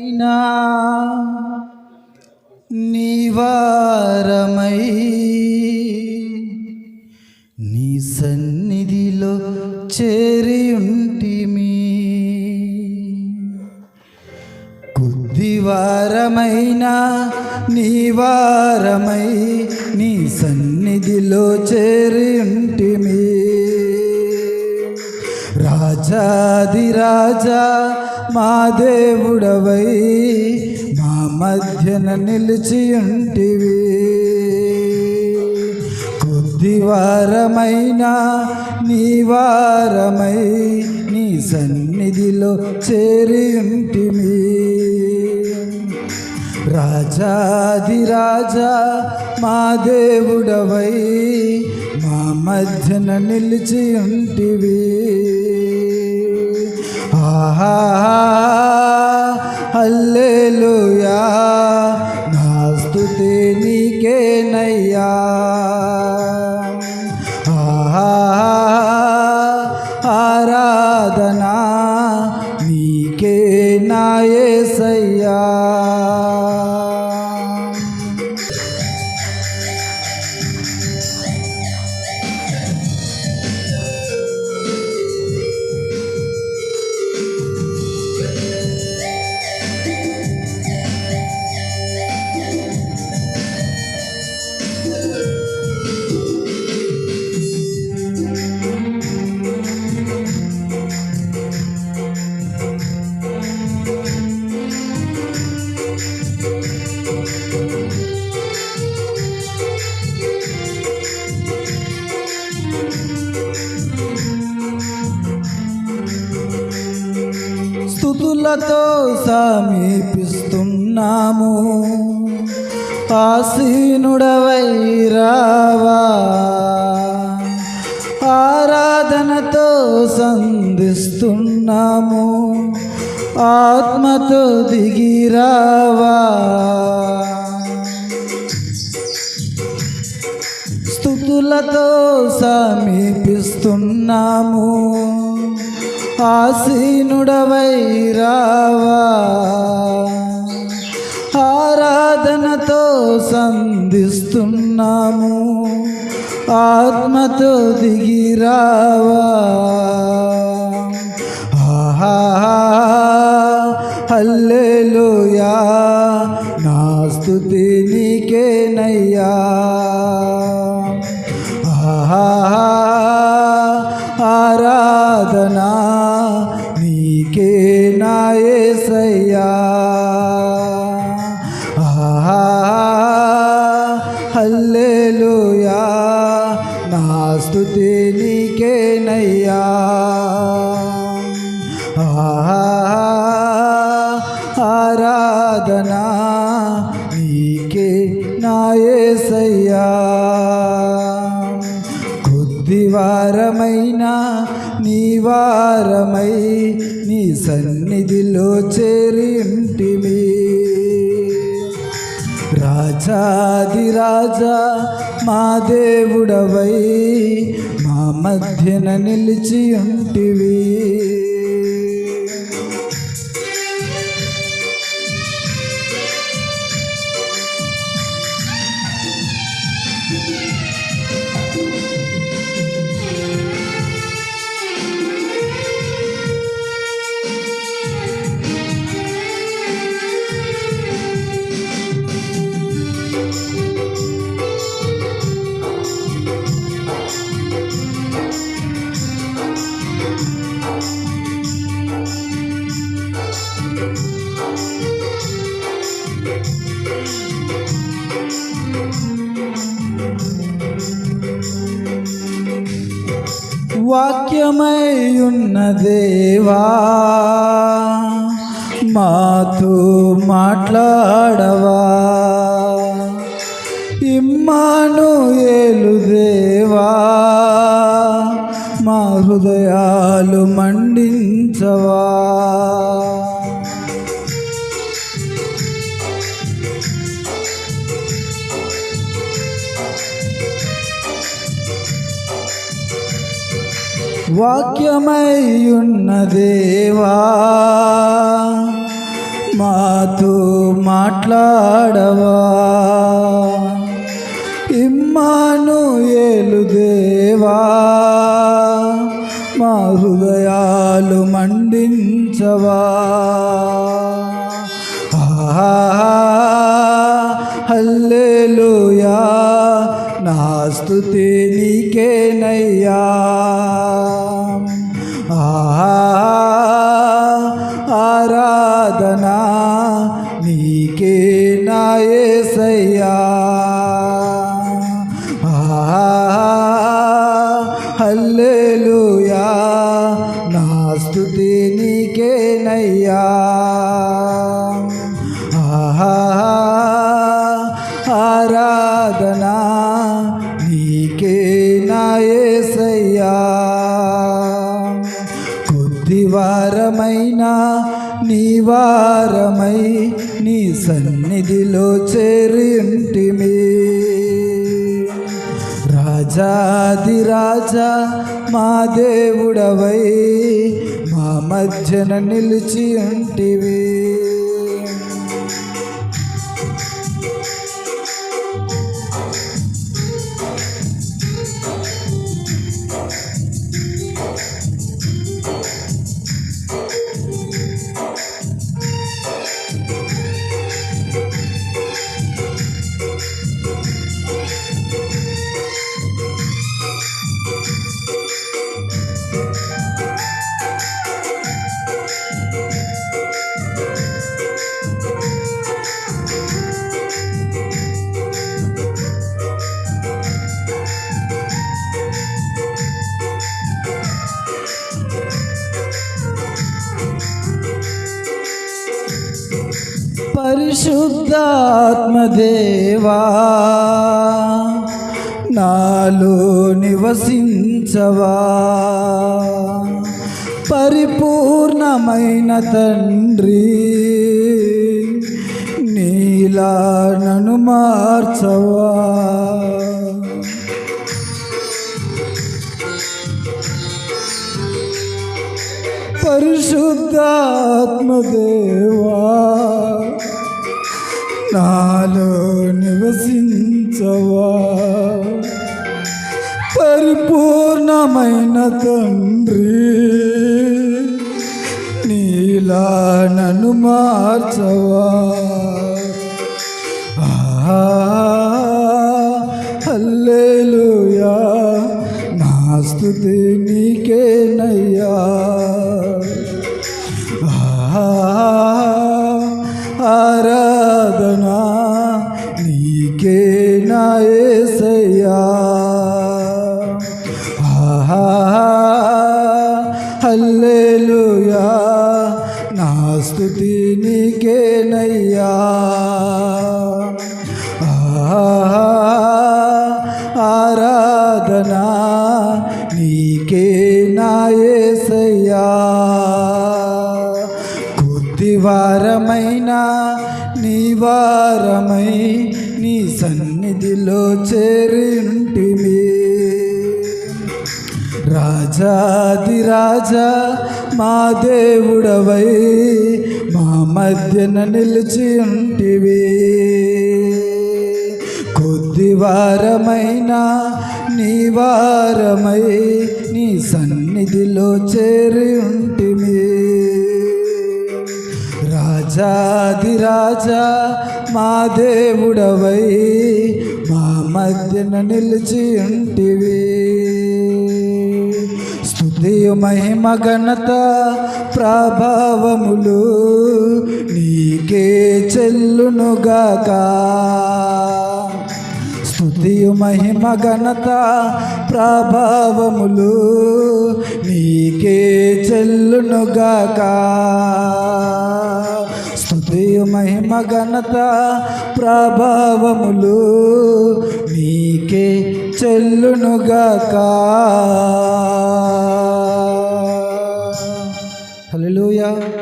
అయినా నివారమై నీ సన్నిధిలో చేరి ఉంటిమి. కొద్దివారమైన నివారమై నీ సన్నిధిలో చేరి ఉంటిమి. రాజాది రాజా మా దేవుడవై మా మధ్యన నిలిచి ఉంటివి. కొద్దివారమైనా నీ వారమై నీ సన్నిధిలో చేరి ఉంటిమి. రాజాది రాజా మా దేవుడవై మా మధ్యన నిలిచి ఉంటివి. హల్లెలూయా నా స్తుతి నీకేనయ్యా ఆహా ఆరాధనా స్థుతులతో సమీపిస్తున్నాము. ఆసీనుడవై రావా. ఆరాధనతో సంధిస్తున్నాము. ఆత్మతో దిగిరావా స్థుతులతో సమీపిస్తున్నాము. ఆసీనుడవై రావా ఆరాధనతో సంధిస్తున్నాము. ఆత్మతో దిగిరావా. ఆహా హల్లెలూయా. నా స్తుతి నీకేనయ్యా. నాయసయ్యా కొద్ది వారమైన నీ వారమై నీ సన్నిధిలో చేరింటిమి రాజాది రాజా మా దేవుడవై మా మధ్యన నిలిచి ఉంటివి. వాక్యమై ఉన్న దేవా మాతో మాట్లాడవా? వాక్యమయ్యున్న దేవా మాతో మాట్లాడవా? ఇమ్మాను ఏలు దేవా మా హృదయాలు మండించవా? ఆహా, నా స్తుతి నీకేనయ్యా. నీలో చేరింటిమి. రాజాది రాజా మా దేవుడవై మా మధ్యన నిలిచి ఉంటివి. పరిశుద్ధాత్మదేవా నాలో నివసించవా. పరిపూర్ణమైన తండ్రి నీలా నను మార్చవా. పరిశుద్ధాత్మదేవా నాలో నివసించవా? పరిపూర్ణమైన తండ్రి నీలా నన్ను మార్చవా? ఆహా, నా స్థుతి నీకేనయ్యా. ఆహా, స్థితి స్తుతి నీకేనయ్యా. ఆహా, ఆరాధనా నీకే నా యేసయ్యా వారమైన నీ వారమై నీ సన్నిధిలో చేరింటిమి. రాజాది రాజా మా దేవుడవై మా మధ్యన నిలిచి ఉంటివి. కొద్ది వారమైన నీ వారమై నీ సన్నిధిలో చేరి ఉంటివి రాజాది రాజా మా దేవుడవై మా మధ్యన నిలిచి ఉంటివి. స్తుతియు మహిమ ఘనత ప్రభావములు నీకే చెల్లునుగాక. స్థుతియు మహిమ ఘనత ప్రభావములు నీకే చెల్లునుగాకా. స్తుతియు మహిమ ఘనత ప్రభావములు నీకే చెల్లునుగాక. హల్లెలూయా.